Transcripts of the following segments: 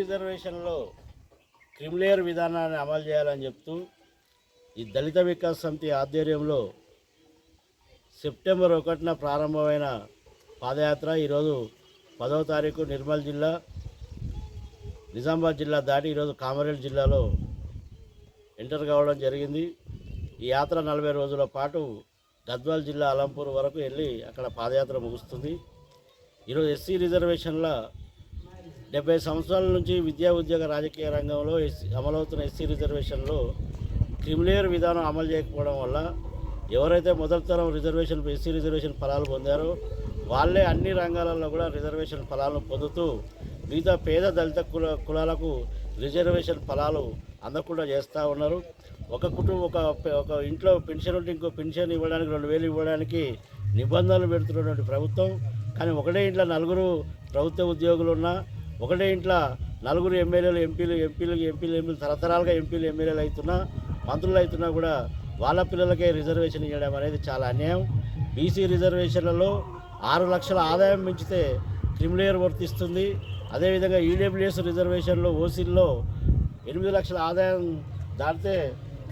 రిజర్వేషన్లో creamy layer విధానాన్ని అమలు చేయాలని చెప్తూ ఈ దళిత వికాస్ సమితి ఆధ్వర్యంలో సెప్టెంబర్ ఒకటిన ప్రారంభమైన పాదయాత్ర ఈరోజు పదవ తారీఖు నిర్మల్ జిల్లా నిజామాబాద్ జిల్లా దాటి ఈరోజు కామారెడ్డి జిల్లాలో ఎంటర్ కావడం జరిగింది. ఈ యాత్ర నలభై రోజుల పాటు గద్వాల్ జిల్లా అలంపూర్ వరకు వెళ్ళి అక్కడ పాదయాత్ర ముగుస్తుంది. ఈరోజు ఎస్సీ రిజర్వేషన్ల డెబ్బై సంవత్సరాల నుంచి విద్యా ఉద్యోగ రాజకీయ రంగంలో అమలవుతున్న ఎస్సీ రిజర్వేషన్లో క్రిమిలేయర్ విధానం అమలు చేయకపోవడం వల్ల ఎవరైతే మొదటి తరం రిజర్వేషన్ ఎస్సీ రిజర్వేషన్ ఫలాలు పొందారో వాళ్ళే అన్ని రంగాలలో కూడా రిజర్వేషన్ ఫలాలను పొందుతూ మిగతా పేద దళిత కుల కులాలకు రిజర్వేషన్ ఫలాలు అందకుండా చేస్తూ ఉన్నారు. ఒక కుటుంబం ఒక ఒక ఇంట్లో పెన్షన్ ఉంటే ఇంకో పెన్షన్ ఇవ్వడానికి రెండు వేలు ఇవ్వడానికి నిబంధనలు పెడుతున్నటువంటి ప్రభుత్వం. కానీ ఒకటే ఇంట్లో నలుగురు ప్రభుత్వ ఉద్యోగులు ఉన్నా ఒకటే ఇంట్లో నలుగురు ఎమ్మెల్యేలు ఎంపీలు ఎంపీలు ఎంపీలు ఎంపీలు తరతరాలుగా ఎంపీలు ఎమ్మెల్యేలు అవుతున్నా మంత్రులు అవుతున్నా కూడా వాళ్ళ పిల్లలకే రిజర్వేషన్ ఇవ్వడం అనేది చాలా అన్యాయం. బీసీ రిజర్వేషన్లలో ఆరు లక్షల ఆదాయం పెంచితే క్రిమిలేయర్ వర్తిస్తుంది. అదేవిధంగా ఈడబ్ల్యూఎస్ రిజర్వేషన్లో ఓసీల్లో ఎనిమిది లక్షల ఆదాయం దాటితే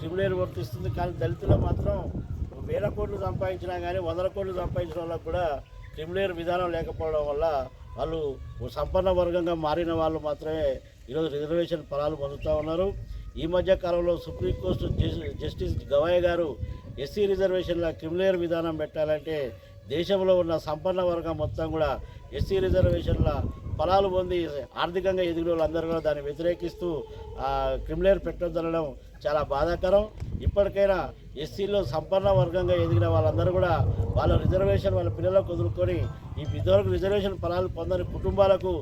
క్రిమిలేయర్ వర్తిస్తుంది. కానీ దళితులు మాత్రం వేల కోట్లు సంపాదించినా కానీ వందల కోట్లు సంపాదించిన వల్ల కూడా క్రిమిలేయర్ విధానం లేకపోవడం వల్ల వాళ్ళు ఓ సంపన్న వర్గంగా మారిన వాళ్ళు మాత్రమే ఈరోజు రిజర్వేషన్ ఫలాలు పొందుతూ ఉన్నారు. ఈ మధ్య కాలంలో సుప్రీంకోర్టు జస్టిస్ గవాయ్ గారు ఎస్సీ రిజర్వేషన్ల క్రిమినల్ విధానం పెట్టాలంటే దేశంలో ఉన్న సంపన్న వర్గం మొత్తం కూడా ఎస్సీ రిజర్వేషన్ల ఫలాలు పొంది ఆర్థికంగా ఎదిగిన వాళ్ళందరూ కూడా దాన్ని వ్యతిరేకిస్తూ క్రిమినల్ క్రిమిలేయర్ పెట్టొద్దనడం చాలా బాధాకరం. ఇప్పటికైనా ఎస్సీలో సంపన్న వర్గంగా ఎదిగిన వాళ్ళందరూ కూడా వాళ్ళ రిజర్వేషన్ వాళ్ళ పిల్లలకు వదులుకొని ఈ ఇదివరకు రిజర్వేషన్ ఫలాలు పొందని కుటుంబాలకు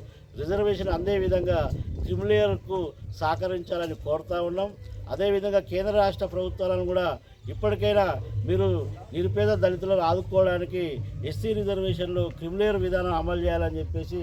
రిజర్వేషన్ అందే విధంగా క్రిమిలేయర్కు సహకరించాలని కోరుతా ఉన్నాం. అదేవిధంగా కేంద్ర రాష్ట్ర ప్రభుత్వాలను కూడా ఇప్పటికైనా మీరు నిరుపేద దళితులను ఆదుకోవడానికి ఎస్సీ రిజర్వేషన్లు క్రిమిలేయర్ విధానం అమలు చేయాలని చెప్పేసి